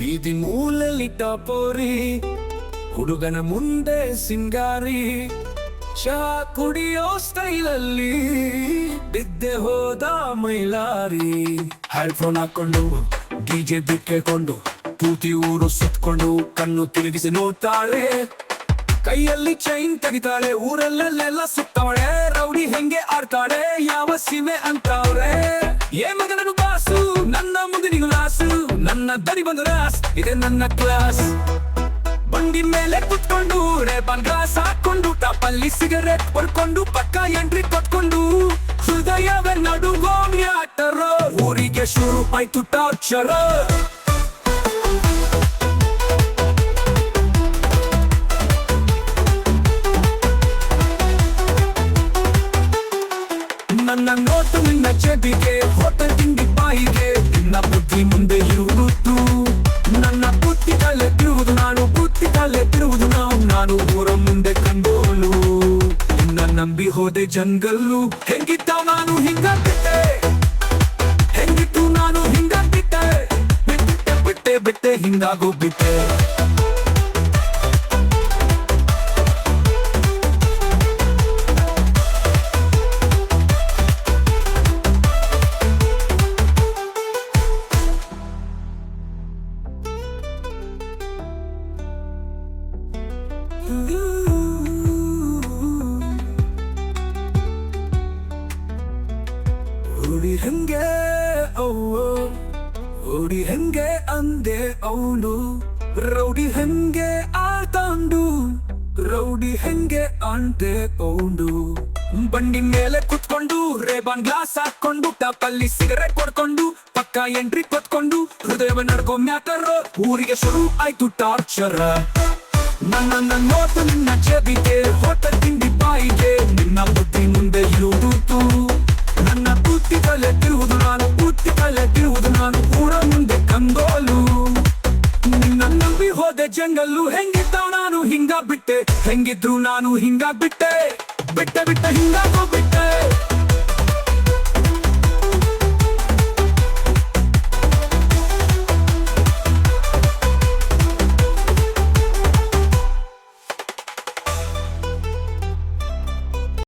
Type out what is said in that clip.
ಬೀದಿ ಮೂಲಲ್ಲಿ ಪೋರಿ ಹುಡುಗನ ಮುಂದೆ ಸಿಂಗಾರಿ, ಚಹಾ ಕುಡಿಯೋ ಸ್ಟೈಲಲ್ಲಿ ಬಿದ್ದೆ ಹೋದ ಮೈಲಾರಿ. ಹೆಡ್ಫೋನ್ ಹಾಕೊಂಡು ಡಿಜೆ ಬಿಟ್ ಕೂತಿ ಊರು ಸುತ್ಕೊಂಡು, ಕಣ್ಣು ತಿರುಗಿಸಿ ನೋಡ್ತಾಳೆ. ಕೈಯಲ್ಲಿ ಚೈನ್ ತೆಗಿತಾಳೆ ಊರಲ್ಲೆಲ್ಲ ಸುತ್ತಾಳೆ ರೌಡಿ ಹೆಂಗೆ ಆಡ್ತಾಳೆ, ಯಾವ ಸೀಮೆ ಅಂತವ್ರೆ. ಏ ಮಗನನು ನನ್ನ ದನಿ ಬಂದು ರಾಸ್. ಇದೆ ನನ್ನ ಕ್ಲಾಸ್. ಬಂಡಿ ಮೇಲೆ ಕುತ್ಕೊಂಡು, ರೇಬನ್ ಗ್ಲಾಸ್ ಹಾಕೊಂಡು ಟಪಲ್ಲಿ ಸಿಗರೆಟ್ ಹೊಡ್ಕೊಂಡು, ಪಕ್ಕ ಎಂಟ್ರಿ ಕೊಟ್ಕೊಂಡು ಹೃದಯವೇ ನಡುಗೋ ಆಟರ, ಊರಿಗೆ ಶುರು ಆಯ್ತು ಟಾರ್ಚರ ನನ್ನ ನೋಟು ನಿನ್ನ ಚೆಬಿಗೆ ಹೊತ್ತ ಬುದ್ಧಿ ತಲೆ ತಿರುವುದು ನಾವು, ನಾನು ಊರ ಮುಂದೆ ಕಂಡೋಲು. ನಿನ್ನ ನಂಬಿ ಹೋದೆ ಜಂಗಲ್ಲು ಹೆಂಗಿತ್ತ ನಾನು ಹಿಂಗ ಬಿಟ್ಟೆ ಹೆಂಗಿತ್ತು ನಾನು ಹಿಂಗ ಬಿಟ್ಟೆ ಬಿಟ್ಟೆ ಬಿಟ್ಟೆ ಬಿಟ್ಟೆ ಹಿಂಗಾಗೋ ಬಿಟ್ಟೆ ಹುಡಿ ಹಂಗೆ ಅವ್ವ? ಓಡಿ ಹಂಗೆ ಅಂದೆ ಅವನು? ರೌಡಿ ಹಂಗೆ ಆತಾಂಡು ರೌಡಿ ಹಂಗೆ ಅಂದೆ ಅವನು? ಬಂಡಿ ಮೇಲೆ ಕುತ್ಕೊಂಡು, ರೇಬಾನ್ ಗ್ಲಾಸ್ ಹಾಕೊಂಡು ಟಾಪಲ್ಲಿ ಸಿಗರೆಟ್ ಕೊಡ್ಕೊಂಡು ಪಕ್ಕ ಎಂಟ್ರಿ ಕೊತ್ಕೊಂಡು ಹೃದಯ ನಡ್ಕೊ ಮ್ಯಾಟರ್, ಊರಿಗೆ ಶುರು ಆಯ್ತು ಟಾರ್ಚರ್. ನನ್ನ ನೋಟು ನಿನ್ನ ಜಬಿಗೆ ಹೊತ್ತ ತಿಂಡಿ ಬಾಯಿಗೆ, ನಿನ್ನ ಬುದ್ಧಿ ಮುಂದೆ ಇರುವುದು. ನನ್ನ ಬುದ್ಧಿ ತಲೆ ತಿರುವುದು ನಾನು, ಬುದ್ಧಿ ತಲೆ ತಿರುವುದು ನಾನು ಕೂಡ ಮುಂದೆ ಕಂಗೋಲು ನಿನ್ನ ನಂಬಿ ಹೋದೆ ಜಂಗಲ್ಲು, ಹೆಂಗಿದ್ದ ನಾನು ಹಿಂಗ ಬಿಟ್ಟೆ, ಹೆಂಗಿದ್ರು ನಾನು ಹಿಂಗ ಬಿಟ್ಟೆ. ಬಿಟ್ಟ ಬಿಟ್ಟ ಹಿಂಗಾಗೋ